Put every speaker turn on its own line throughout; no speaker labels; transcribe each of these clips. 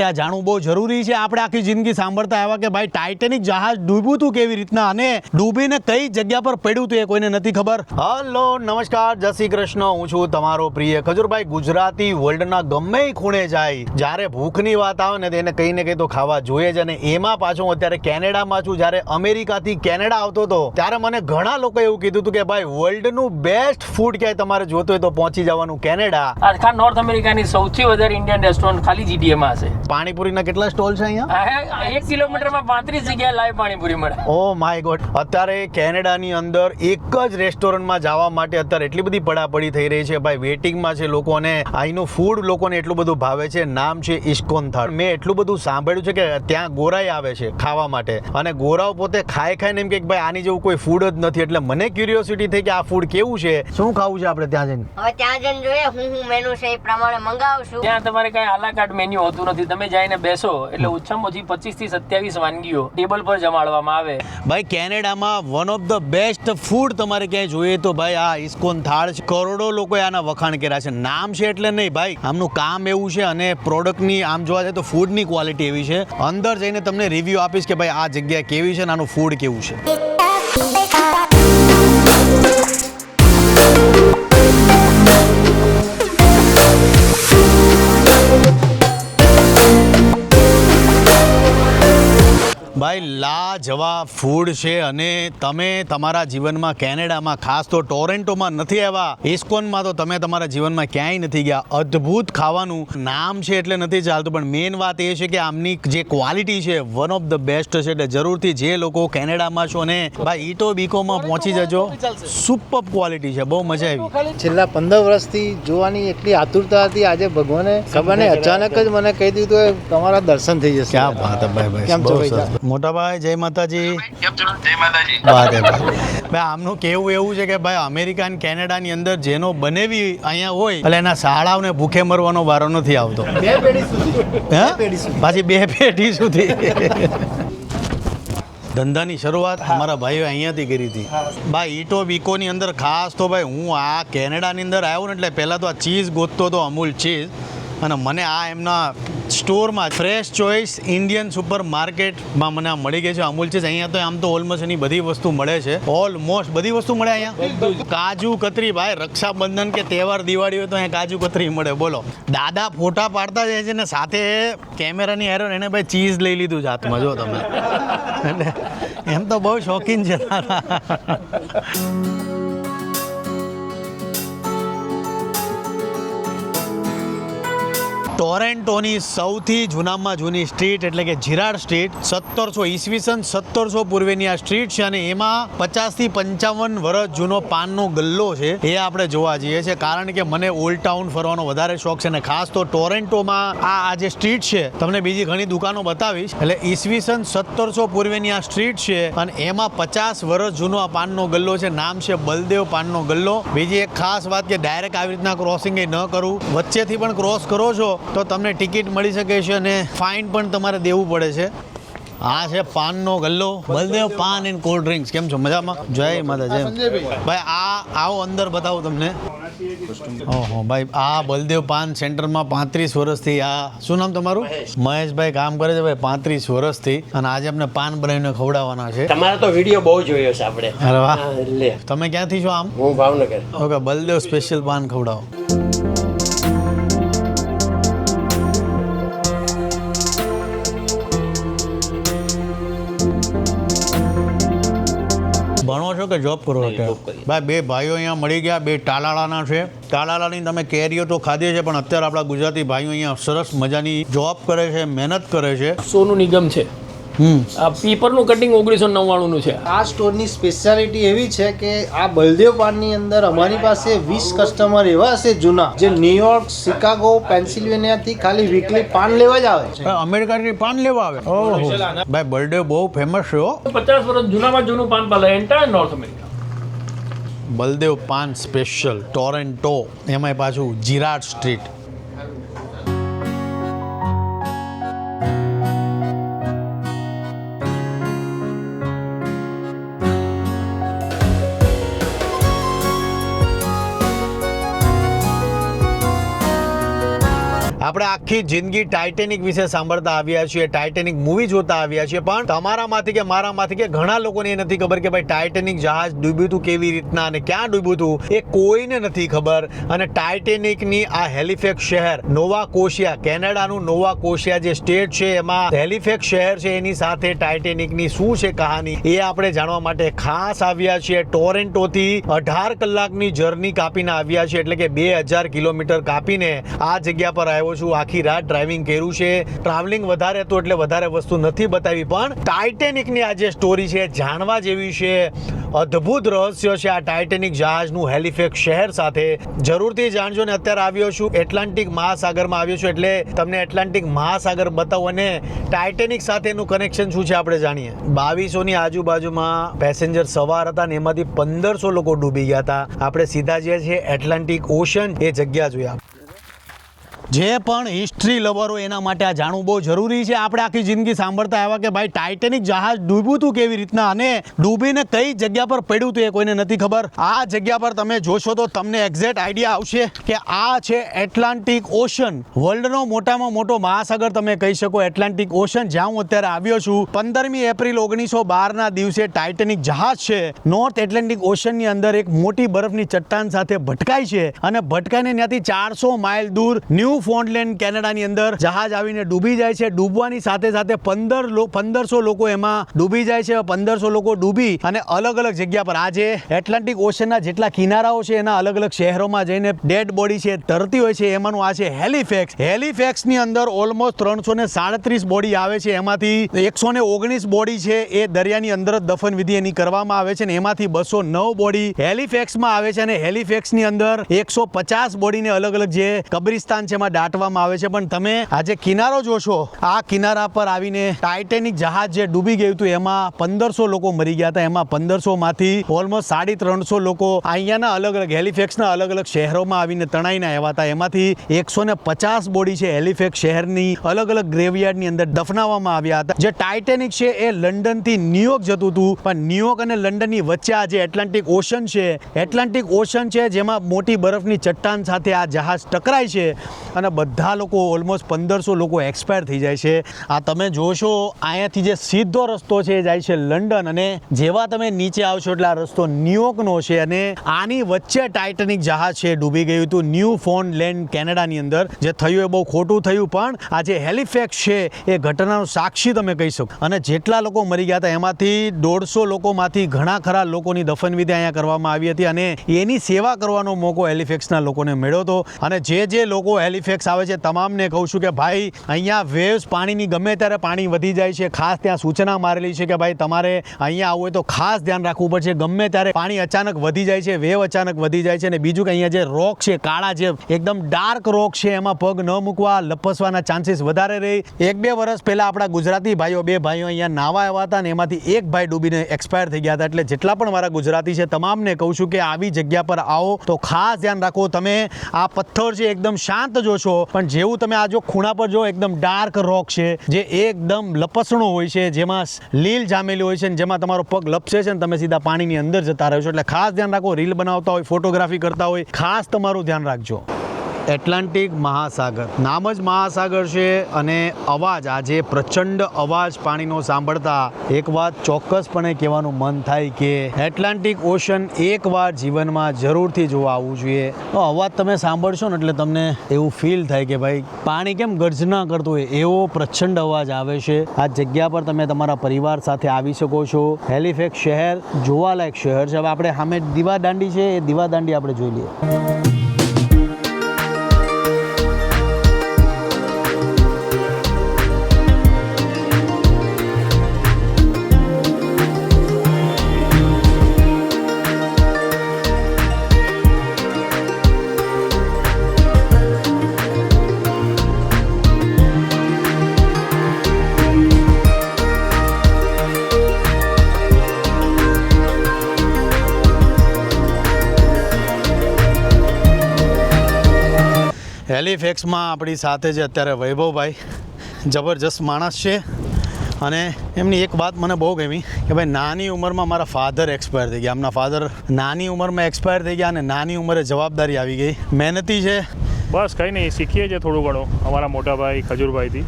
માટે આ જાણવું બહુ જરૂરી છે. આપણે આખી જિંદગી સાંભળતા આવ્યા કે ભાઈ ટાઇટેનિક જહાજ ડૂબ્યું હતું કેવી રીતના અને ડૂબીને કઈ જગ્યા પર પડ્યું હતું એ કોઈને નથી ખબર. હલો નમસ્કાર. જય શ્રી કૃષ્ણ. હું છું તમારો પ્રિય ખજુરભાઈ. ગુજરાતી વર્લ્ડના ગમે ખૂણે જાય. જ્યારે ભૂખની વાત આવે ને તેને કંઈ ને કંઈ તો ખાવા જોઈએ જ. અને એમાં પાછું હું અત્યારે કેનેડામાં છું. જ્યારે અમેરિકાથી કેનેડા આવતો હતો ત્યારે મને ઘણા લોકો એવું કીધું હતું કે ભાઈ વર્લ્ડનું બેસ્ટ ફૂડ ક્યાંય તમારે જોતું હોય તો પહોંચી જવાનું કેનેડા.
આખા નોર્થ અમેરિકાની સૌથી વધારે ઇન્ડિયન રેસ્ટોરન્ટ ખાલી જીટીએમાં હશે.
પાણીપુરીના કેટલા સ્ટોલ છે અહીંયા?
એક કિલોમીટરમાં પાંત્રીસ જગ્યાએ લાઈવ પાણીપુરી મળે.
Oh my God. અત્યારે કેનેડાની અંદર એક જ રેસ્ટોરન્ટમાં જવા માટે અત્યારે એટલી બધી પડાપડી થઈ રહી છે. ભાઈ વેટિંગમાં છે લોકો અને અહીંનું ફૂડ લોકોને એટલું બધું ભાવે છે. નામ છે ઇસ્કોન થાળ. મેં એટલું બધું સાંભળ્યું છે કે ત્યાં ગોરાઈ આવે છે ખાવા માટે. અને ગોરાઓ પોતે ખાઈ ખાઈને એમ કે ભાઈ આની જેવું કોઈ ફૂડ જ નથી. એટલે મને ક્યુરિયોસિટી થઈ કે આ ફૂડ કેવું છે. શું ખાવું છે આપણે ત્યાં જઈને?
હવે ત્યાં જઈને જોઈએ હું હું મેનુ છે એ પ્રમાણે મંગાવશું
ત્યાં તમારે કઈ આલાકાટ મેન્યુ હોતું નથી. તમે જઈને બેસો એટલે ઓછામાં ઓછી પચીસથી સત્યાવીસ વાનગીઓ ટેબલ પર જમાડવામાં આવે.
ભાઈ કેનેડામાં one of the best food તમારે ક્યાંય જોઈએ તો ભાઈ આ ઇસ્કોન થાળ છે. કરોડો લોકોએ આના વખાણ કર્યા છે. નામ છે એટલે નહીં ભાઈ આમનું કામ એવું છે અને પ્રોડક્ટની આમ જોવા જાય તો ફૂડની ક્વોલિટી એવી છે. અંદર જઈને તમને રિવ્યૂ આપીશ કે ભાઈ આ જગ્યા કેવી છે અને આનું ફૂડ કેવું છે. ભાઈ લાજવા ફૂડ છે અને તમે તમારા જીવનમાં કેનેડામાં ખાસ તો ટોરેન્ટોમાં નથી આવ્યા. ઇસ્કોનમાં તો તમે તમારા જીવનમાં ક્યાંય નથી ગયા. અદ્ભુત ખાવાનું નામ છે એટલે નથી ચાલતું પણ મેઇન વાત એ છે કે આમની જે ક્વોલિટી છે વન ઓફ ધ બેસ્ટ છે એટલે જરૂરથી જે લોકો કેનેડામાં છો ને ભાઈ ઈટો બીકોમાં પહોંચી જજો. સુપર ક્વોલિટી છે બહુ મજા આવી.
છેલ્લા પંદર વર્ષથી જોવાની એટલી આતુરતા હતી આજે ભગવાને ખબર અચાનક જ મને કહી દીધું કે તમારા દર્શન થઈ જશે.
ક્યાં વાત ભાઈ ભાઈ
કેમ
બહુ
છો ભાઈ?
સરસ. મોટા ભાઈ જય માતાજી. ભાઈ આમનું કેવું એવું છે કે ભાઈ અમેરિકા અને કેનેડાની અંદર જેનો બનેવી અહીંયા હોય એટલે એના શાળાઓને ભૂખે મરવાનો વારો નથી આવતો. પાછી બે પેઢી સુધી. ધંધાની શરૂઆત અમારા ભાઈઓ અહીંયાથી કરી હતી. ભાઈ ઈટો બીકોની અંદર ખાસ તો ભાઈ હું આ કેનેડાની અંદર આવ્યો ને એટલે પહેલાં તો આ ચીઝ ગોતતો હતો અમૂલ ચીઝ અને મને આ એમના સ્ટોરમાં ફ્રેશ ચોઇસ ઇન્ડિયન સુપર માર્કેટમાં મને આ મળી ગઈ છે. અમૂલ ચીઝ અહીંયા તો આમ તો ઓલમોસ્ટ એની બધી વસ્તુ મળે છે. ઓલમોસ્ટ બધી વસ્તુ મળે અહીંયા. કાજુ કતરી ભાઈ, રક્ષાબંધન કે તહેવાર, દિવાળી હોય તો અહીંયા કાજુ કતરી મળે. બોલો. દાદા ફોટા પાડતા જાય છે ને સાથે કેમેરાની હેરો એને ભાઈ ચીઝ લઈ લીધું છે હાથમાં. જો તમે. એમ તો બહુ શોખીન છે. ટોરેન્ટોની સૌથી જૂનામાં જૂની સ્ટ્રીટ એટલે કે જીરાડ સ્ટ્રીટ સત્તરસો ઈસવીસન સત્તરસો પૂર્વેની આ સ્ટ્રીટ છે અને એમાં પચાસથી પંચાવન વર્ષ જૂનો પાનનો ગલ્લો છે. એ આપણે જોવા જઈએ છીએ. કારણ કે મને ઓલ્ડ ટાઉન ફરવાનો વધારે શોખ છે અને ખાસ તો ટોરેન્ટોમાં આ આ જે સ્ટ્રીટ છે, તમને બીજી ઘણી દુકાનો બતાવીશ. એટલે ઈસવીસન સત્તરસો પૂર્વેની આ સ્ટ્રીટ છે અને એમાં પચાસ વર્ષ જૂનો આ પાનનો ગલ્લો છે. નામ છે બલદેવ પાનનો ગલ્લો. બીજી એક ખાસ વાત કે ડાયરેક્ટ આવી રીતના ક્રોસિંગ એ ન કરવું વચ્ચેથી પણ ક્રોસ કરો છો તો તમને ટિકિટ મળી શકે છે અને ફાઇન પણ તમારે દેવું પડે છે. આ છે પાનનો ગલ્લો. Baldev Paan and cold drinks. કેમ છો? મજામાં? જય માતા જય ભાઈ આ આવો અંદર બતાવું તમને. ઓહો ભાઈ આ બલદેવ પાન સેન્ટરમાં પાંત્રીસ વર્ષથી આ શું નામ તમારું? મહેશભાઈ કામ કરે છે ભાઈ પાંત્રીસ વર્ષથી. અને આજે અમને પાન બનાવીને ખવડાવવાના છે.
તમારો તો વીડિયો બહુ જોયો છે આપણે.
અરે વાહ. તમે ક્યાંથી છો આમ?
હું ભાવનગર.
ઓકે બલદેવ સ્પેશિયલ પાન ખવડાવો. છો કે જોબ કરો ભાઈ બે ભાઈઓ અહીંયા મળી ગયા બે ટાલાળાના છે. ટાલાળાની તમે કેરીઓ તો ખાધી છે પણ અત્યારે આપણા ગુજરાતી ભાઈઓ અહીંયા સરસ મજાની જોબ કરે છે મહેનત કરે છે.
સોનું નિગમ છે. આ પીપરનું કટિંગ ઓગણીસો નવ્વાણું નું છે.
આ સ્ટોરની સ્પેશિયાલિટી એવી છે કે આ બલદેવ પાનની અંદર અમારી પાસે વીસ કસ્ટમર એવા હશે જૂના જે ન્યુયોર્ક શિકાગો પેન્સિલ્વેનિયાથી ખાલી વીકલી પાન લેવા જ આવે છે.
અમેરિકાથી પાન લેવા આવે. ઓહો. ભાઈ બલદેવ બહુ ફેમસ છે હો.
પચાસ વર્ષ જૂનામાં જૂનું પાન પાલે entire North America
Baldev Paan special Toronto એમાંય પાછું જીરાટ સ્ટ્રીટ આપણે આખી જિંદગી ટાઇટેનિક વિશે સાંભળતા આવ્યા છીએ ટાઇટેનિક મૂવી જોતા આવ્યા છીએ, પણ તમારામાંથી કે મારામાંથી કે ઘણા લોકોને એ નથી ખબર કે ભાઈ ટાઇટેનિક જહાજ ડૂબ્યું હતું કેવી રીતના અને ક્યાં ડૂબ્યું હતું એ કોઈને નથી ખબર. અને ટાઇટેનિકની આ હેલિફેક્સ શહેર, નોવા કોશિયા, કેનેડાનું નોવા કોશિયા જે સ્ટેટ છે એમાં હેલિફેક્સ શહેર છે એની સાથે ટાઇટેનિકની શું છે કહાની એ આપણે જાણવા માટે ખાસ આવ્યા છીએ. ટોરેન્ટોથી અઢાર કલાકની જર્ની કાપીને આવ્યા છીએ, એટલે કે બે હજાર કિલોમીટર કાપીને આ જગ્યા પર આવ્યો છું આખી રાત ડ્રાઇવિંગ કર્યું છે? ટ્રાવેલિંગ વધારે હતું એટલે વધારે વસ્તુ નથી બતાવી, પણ ટાઇટેનિકની આ જે સ્ટોરી છે, જાણવા જેવી છે. અદ્ભુત રહસ્ય છે આ ટાઇટેનિક જહાજનું હેલિફેક્સ શહેર સાથે. જરૂરથી જાણજો ને અત્યારે આવ્યો છું એટલાન્ટિક મહાસાગરમાં આવ્યો છું એટલે તમને એટલાન્ટિક મહાસાગર બતાવો અને ટાઇટેનિક સાથેનું કનેક્શન શું છે આપણે જાણીએ. બાવીસોની આજુબાજુમાં પેસેન્જર સવાર હતા ને એમાંથી પંદરસો લોકો ડૂબી ગયા હતા. આપણે સીધા જે છે એટલાન્ટિક ઓશન એ જગ્યા જોયા. જે પણ હિસ્ટ્રી લવરો એના માટે આ જાણવું બહુ જરૂરી છે. આપણે આખી જિંદગી સાંભળતા આવ્યા કે ભાઈ ટાઇટેનિક જહાજ ડૂબ્યું હતું કેવી રીતના અને ડૂબીને કઈ જગ્યા પર પડ્યું હતું એ કોઈને નથી ખબર. આ જગ્યા પર તમે જોશો તો તમને એક્ઝેક્ટ આઈડિયા આવશે કે આ છે એટલાન્ટિક ઓશન વર્લ્ડનો મોટામાં મોટો મહાસાગર તમે કહી શકો એટલાન્ટિક ઓશન જ્યાં હું અત્યારે આવ્યો છું. પંદરમી એપ્રિલ ઓગણીસો બારના દિવસે ટાઇટેનિક જહાજ છે. નોર્થ એટલાન્ટિક ઓશનની અંદર એક મોટી બરફની ચટ્ટાન સાથે ભટકાય છે અને ભટકાઈને ત્યાંથી ચારસો માઇલ દૂર ન્યૂ ફોન્ડલેન્ડ કેનેડાની અંદર જહાજ આવીને ડૂબી જાય છે. ડૂબવાની સાથે સાથે પંદર પંદરસો લોકો એમાં ડૂબી જાય છે. પંદરસો લોકો ડૂબી અને અલગ અલગ જગ્યા પર આજે એટલાન્ટિક ઓશનના જેટલા કિનારાઓ છે, એના અલગ અલગ શહેરોમાં જઈને ડેડ બોડી છે તરતી હોય છે, એમાંનું આ છે હેલિફેક્સ હેલિફેક્સની અંદર ઓલમોસ્ટ ત્રણસો ને સાડત્રીસ બોડી આવે છે. એમાંથી એકસો ને ઓગણીસ બોડી છે, એ દરિયાની અંદર જ દફન વિધિ એની કરવામાં આવે છે ને એમાંથી બસો નવ બોડી હેલિફેક્સમાં આવે છે અને હેલિફેક્સની અંદર એકસો પચાસ બોડીને અલગ અલગ જે કબ્રિસ્તાન છે, એમાં દાટવામાં આવે છે. પણ તમે આજે કિનારો જોશો, આ કિનારા પર આવીને ટાઇટેનિક જહાજ જે ડૂબી ગયું હતું, એમાં પંદરસો લોકો મરી ગયા હતા. એમાં પંદરસો માંથી ઓલમોસ્ટ સાડી ત્રણસો લોકો અહીંયાના અલગ અલગ હેલિફેક્સના અલગ અલગ શહેરોમાં આવીને તણાઈને આવ્યા હતા. એમાંથી એકસો ને પચાસ બોડી છે હેલિફેક્સ શહેરની અલગ અલગ ગ્રેવયાર્ડની અંદર દફનાવવામાં આવ્યા હતા. જે ટાઇટેનિક છે એ લંડનથી ન્યુયોર્ક જતું હતું. પણ ન્યુયોર્ક અને લંડનની વચ્ચે આ જે એટલાન્ટિક ઓશન છે, એટલાન્ટિક ઓશન છે જેમાં મોટી બરફની ચટ્ટાન સાથે આ જહાજ ટકરાય છે. અને બધા લોકો ઓલમોસ્ટ પંદરસો લોકો એક્સપાયર થઈ જાય છે. આ તમે જોશો, અહીંયાથી જે સીધો રસ્તો છે એ જાય છે લંડન અને જેવા તમે નીચે આવશો એટલે આ રસ્તો ન્યુયોર્કનો છે અને આની વચ્ચે ટાઇટેનિક જહાજ છે, ડૂબી ગયું હતું ન્યૂ ફોન લેન્ડ કેનેડાની અંદર. જે થયું એ બહુ ખોટું થયું, પણ આ જે હેલિફેક્સ છે એ ઘટનાનો સાક્ષી તમે કહી શકો. અને જેટલા લોકો મરી ગયા હતા એમાંથી દોઢસો લોકોમાંથી ઘણા ખરા લોકોની દફનવિધિ અહીંયા કરવામાં આવી હતી અને એની સેવા કરવાનો મોકો હેલિફેક્સના લોકોને મળ્યો હતો. અને જે જે લોકો હેલિફેક્સ આવે છે. તમામને કહું છું કે ભાઈ, અહીંયા વેવ્સ પાણીની ગમે ત્યારે પાણી વધી જાય છે. ખાસ ત્યાં સૂચના મારેલી છે કે ભાઈ, તમારે અહીંયા આવવું હોય તો ખાસ ધ્યાન રાખવું પડશે. ગમે ત્યારે પાણી અચાનક વધી જાય છે વેવ અચાનક વધી જાય છે અને બીજું કે અહીંયા જે રોક છે, કાળા જે એકદમ ડાર્ક રોક છે, એમાં પગ ન મૂકવા લપસવાના ચાન્સીસ વધારે રહી. એક બે વર્ષ પહેલા આપણા ગુજરાતી ભાઈઓ, બે ભાઈઓ અહીંયા નાવા આવ્યા હતા ને એમાંથી એક ભાઈ ડૂબીને એક્સપાયર થઈ ગયા હતા. એટલે જેટલા પણ મારા ગુજરાતી છે, તમામને કહું છું કે આવી જગ્યા પર આવો. તો ખાસ ધ્યાન રાખો. તમે આ પથ્થર છે, એકદમ શાંત જોશો પણ જેવું તમે આ જો ખૂણા પર જો એકદમ ડાર્ક રોક છે, જે એકદમ લપસણો હોય છે, જેમાં લીલ જામેલી હોય છે ને જેમાં તમારો પગ લપસે છે ને તમે સીધા પાણીની અંદર જતા રહો છો. એટલે ખાસ ધ્યાન રાખો, રીલ બનાવતા હોય, ફોટોગ્રાફી કરતા હોય, ખાસ તમારું ધ્યાન રાખજો. એટલાન્ટિક મહાસાગર. નામ જ મહાસાગર છે અને અવાજ આજે પ્રચંડ અવાજ પાણીનો સાંભળતા એક વાત ચોક્કસપણે કહેવાનું મન થાય કે એટલાન્ટિક ઓશન એકવાર જીવનમાં જરૂરથી જોવા આવવું જોઈએ. તો અવાજ તમે સાંભળશો ને એટલે તમને એવું ફીલ થાય કે ભાઈ, પાણી કેમ ગર્જના કરતું હોય, એવો પ્રચંડ અવાજ આવે છે. આ જગ્યા પર તમે તમારા પરિવાર સાથે આવી શકો છો. હેલિફેક્સ શહેર જોવાલાયક શહેર છે. હવે આપણે સામે દીવા દાંડી છે. એ દીવા દાંડી આપણે જોઈ લઈએ. હેલિફેક્સમાં આપણી સાથે છે અત્યારે વૈભવભાઈ. જબરજસ્ત માણસ છે. અને એમની એક વાત મને બહુ ગમી કે ભાઈ નાની ઉંમરમાં મારા ફાધર એક્સપાયર થઈ ગયા. એમના ફાધર નાની ઉંમરમાં એક્સપાયર થઈ ગયા અને નાની ઉંમરે જવાબદારી આવી ગઈ. મહેનતી છે.
બસ કંઈ નહીં, શીખીએ છીએ થોડું ઘણું અમારા મોટાભાઈ ખજૂરભાઈથી.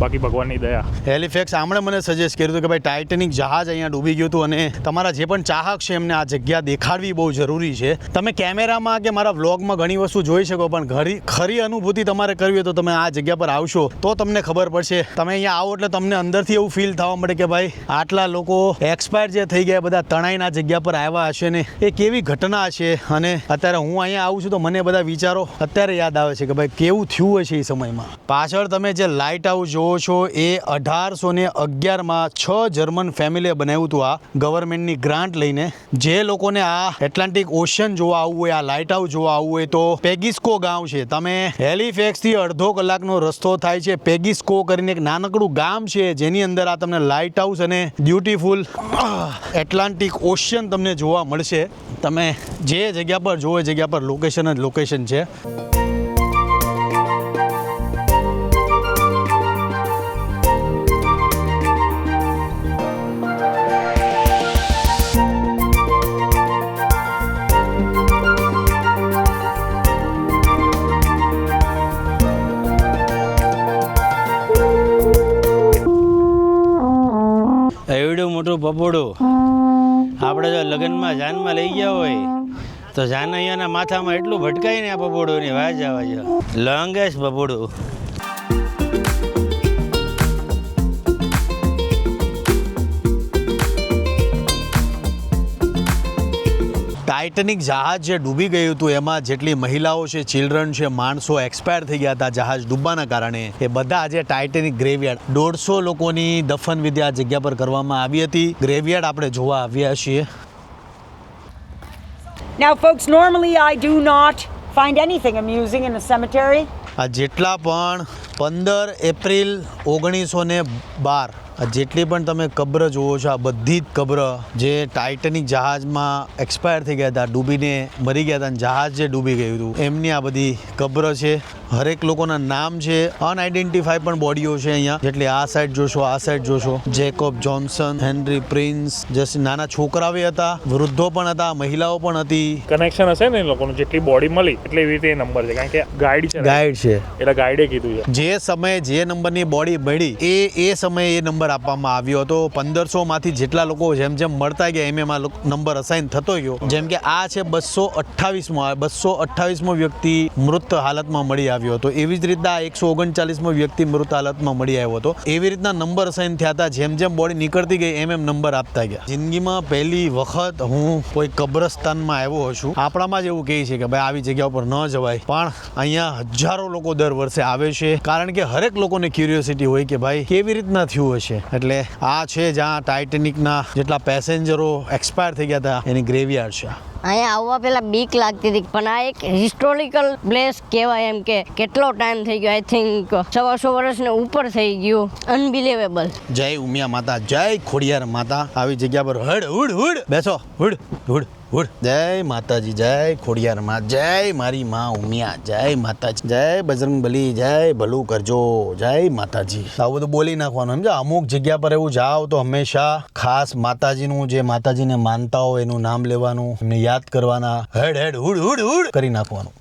બાકી ભગવાનની દયા.
હેલિફેક્સ આમણે મને સજેસ્ટ કર્યું હતું કે ભાઈ ટાઇટેનિક જહાજ અહીંયા ડૂબી ગયું હતું અને તમારા જે પણ ચાહક છે એમને આ જગ્યા દેખાડવી બહુ જરૂરી છે. તમે કેમેરામાં કે મારા વ્લોગમાં ઘણી વસ્તુ જોઈ શકો, પણ ઘરી, ખરી અનુભૂતિ તમારે કરવી હોય તો તમે આ જગ્યા પર આવશો તો તમને ખબર પડશે. તમે અહીંયા આવો એટલે તમને અંદરથી એવું ફીલ થવા મળે કે ભાઈ આટલા લોકો એક્સપાયર જે થઈ ગયા, બધા તણાઈના જગ્યા પર આવ્યા હશે ને એ કેવી ઘટના છે? અને અત્યારે હું અહીંયા આવું છું તો મને બધા વિચારો અત્યારે યાદ આવે છે કે ભાઈ કેવું થયું હશે એ સમયમાં. પાછળ તમે જે લાઇટ હાઉસ જોવો છો, એ અઢારસો ને અગિયારમાં છ જર્મન ફેમિલીએ બનાવ્યું હતું આ ગવર્મેન્ટની ગ્રાન્ટ લઈને. જે લોકોને આ એટલાન્ટિક ઓશિયન જોવા આવવું હોય, આ લાઇટ હાઉસ જોવા આવવું હોય તો પેગિસ્કો ગામ છે. તમે હેલિફેક્સથી અડધો કલાકનો રસ્તો થાય છે. પેગિસ્કો કરીને એક નાનકડું ગામ છે, જેની અંદર આ તમને લાઇટ હાઉસ અને બ્યુટીફુલ એટલાન્ટિક ઓશિયન તમને જોવા મળશે. તમે જે જગ્યા પર એ જગ્યા પર લોકેશન જ લોકેશન છે.
મોટું પપોડું આપણે જો લગ્નમાં જાનમાં લઈ ગયા હોય તો જાન અહીંયાના માથામાં એટલું ભટકાય ને આ પપોડું ની વાત જવા જો લોંગેસ્ટ પપોડું
ટાઇટેનિક જહાજ જે ડૂબી ગયું હતું એમાં જેટલી મહિલાઓ છે ચિલ્ડ્રન છે માણસો એક્સપાયર થઈ ગયા હતા જહાજ ડૂબવાના કારણે. એ બધા આજે ટાઇટેનિક ગ્રેવયાર્ડ. દોઢસો લોકોની દફન વિધિ આ જગ્યા પર કરવામાં આવી હતી. ગ્રેવયાર્ડ આપણે જોવા આવ્યા છીએ.
Now, folks, normally I do not find anything amusing in a cemetery.
આ જેટલા પણ પંદર એપ્રિલ ઓગણીસો ને બાર. જેટલી પણ તમે કબ્ર જુઓ છો, આ બધી જ કબ્ર જે ટાઇટેનિક જહાજમાં એક્સપાયર થઈ ગયા હતા, ડૂબીને મરી ગયા હતા અને જહાજ જે ડૂબી ગયું હતું, એમની આ બધી કબ્ર છે. હરેક લોકોના નામ છે અનઆઇડેન્ટિફાઈ પણ બોડીઓ છે અહીંયા. જેટલી આ સાઈડ જોશો આ સાઈડ જોશો. Jacob Johnson Henry Prince just નાના છોકરાઓ હતા વૃદ્ધો પણ હતા મહિલાઓ પણ હતી.
કનેક્શન હશે ને લોકોનું? જેટલી બોડી મળી એટલે એવી રીતે નંબર છે. કારણ કે ગાઈડ છે
ગાઈડ છે.
એટલે ગાઈડે કીધું છે.
જે સમયે જે નંબરની બોડી મળી એ એ સમયે એ નંબર આપવામાં આવ્યો હતો. પંદરસો માંથી જેટલા લોકો જેમ જેમ મળતા ગયા એમ એમાં નંબર અસાઇન થતો ગયો. જેમ કે આ છે બસો અઠ્ઠાવીસમો બસો અઠ્ઠાવીસમો વ્યક્તિ મૃત હાલતમાં મળી આવ્યો. હતો. એવી જ રીતના એકસો ઓગણચાલીસમો વ્યક્તિ મૃત હાલતમાં મળી આવ્યો હતો. એવી રીતના નંબર અસાઇન થયા હતા. જેમ જેમ બોડી નીકળતી ગઈ, એમ એમ નંબર આપતા ગયા. જિંદગીમાં પહેલી વખત હું કોઈ કબ્રસ્તાનમાં આવ્યો છું આપણામાં જ એવું કહે છે કે, ભાઈ, આવી જગ્યા ઉપર ન જવાય. પણ અહીંયા હજારો લોકો દર વર્ષે આવે છે. કારણ કે હરેક લોકોને ક્યુરિયોસિટી હોય કે, ભાઈ, કેવી રીતના થયું હશે? એટલે આ છે જ્યાં ટાઇટેનિકના જેટલા પેસેન્જરો એક્સપાયર થઈ ગયા હતા, એની ગ્રેવયાર્ડ છે
અહીંયા આવવા પહેલાં બીક લાગતી હતી, પણ આ એક હિસ્ટોરિકલ પ્લેસ કહેવાય એમ કે કેટલો ટાઈમ થઈ ગયો આઈ થિંક સવાસો વર્ષને ઉપર થઈ ગયું. અનબિલેવેબલ
જય ઉમિયા માતા, જય ખોડિયાર માતા. આવી જગ્યા પર હડ, હુડ હુડ. બેસો, હુડ હુડ. હુડ જય માતાજી જય ખોડિયાર માં જય મારી માં ઉમિયા જય માતાજી જય બજરંગ બલી જય ભલું કરજો જય માતાજી. આવું બધું બોલી નાખવાનું સમજો અમુક જગ્યા પર એવું જાઓ તો હંમેશા ખાસ માતાજીનું જે માતાજીને માનતા હોય એનું નામ લેવાનું એમને યાદ કરવાના હેડ હેડ હુડ હુડ હુડ કરી નાખવાનું.